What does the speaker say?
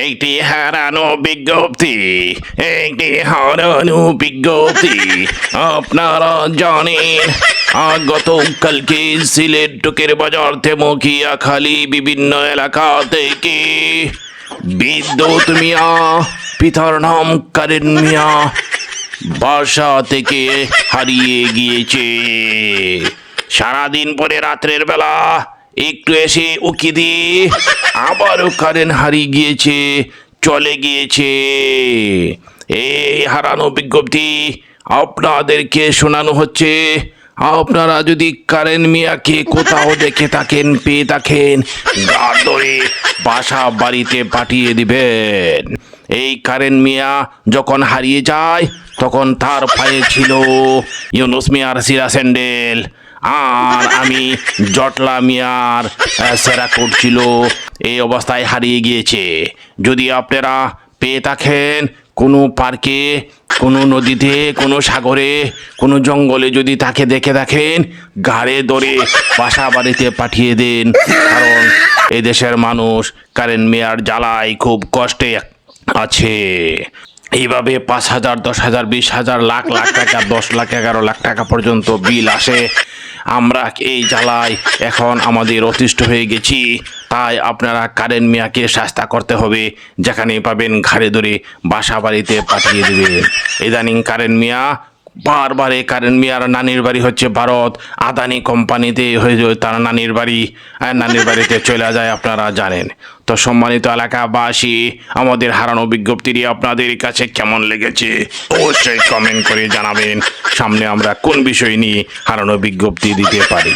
একটি হারানো বিজ্ঞপ্তি, একটি হারানো বিজ্ঞপ্তি। আপনারা জানেন গতকালকে সিলেট টুকের বাজার তেমকিয়া খালি বিভিন্ন এলাকা থেকে বিদ্যুৎ মিয়া, পিতার নাম কারেন মিয়া, বাসা থেকে হারিয়ে গিয়েছে। সারাদিন পরে রাত্রের বেলা একটু এসে উকি দিয়ে আবারও কারেন্ট হারিয়ে গিয়েছে, চলে গিয়েছে। এই হারানো বিজ্ঞপ্তি আপনাদেরকে শোনানো হচ্ছে। আপনারা যদি কারেন মিয়াকে কোথাও দেখে থাকেন, পেয়ে থাকেন ধরে বাসা বাড়িতে পাঠিয়ে দিবেন। এই কারেন মিয়া যখন হারিয়ে যায়, তখন তার পায়ে ছিল ইউনুস মিয়ার সিরা স্যান্ডেল। আর আমি জটলা মিয়ার সেরা কোট ছিল। এই অবস্থায় হারিয়ে গিয়েছে। যদি আপনারা পেয়ে থাকেন কোনো পার্কে, কোনো নদীতে, কোনো সাগরে, কোনো জঙ্গলে যদি তাকে দেখে থাকেন, ঘাড়ে ধরে বাসা বাড়িতে পাঠিয়ে দিন। কারণ এই দেশের মানুষ কারেন্ট মেয়ার জ্বালায় খুব কষ্টে আছে। এইভাবে পাঁচ হাজার, দশ হাজার, বিশ হাজার, লাখ লাখ টাকা, দশ লাখ, এগারো লাখ টাকা পর্যন্ত বিল আসে। আমরা এই জ্বালায় এখন আমাদের অতিষ্ঠ হয়ে গেছি। তাই আপনারা কারেন মিয়াকে শাস্তা করতে হবে। যেখানে পাবেন ঘাড়ে ধরে বাসা বাড়িতে পাঠিয়ে দেবে ইদানিং কারেন মিয়া বারবার এই কারেন্ট মিয়ার নানির বাড়ি হচ্ছে ভারত। আদানি কোম্পানিতে হয়ে যায় তার নানির বাড়ি। আর নানির বাড়িতে চলে যায়, আপনারা জানেন। তো সম্মানিত এলাকাবাসী, আমাদের হারানো বিজ্ঞপ্তিটি আপনাদের কাছে কেমন লেগেছে অবশ্যই কমেন্ট করে জানাবেন। সামনে আমরা কোন বিষয় নিয়ে হারানো বিজ্ঞপ্তি দিতে পারি?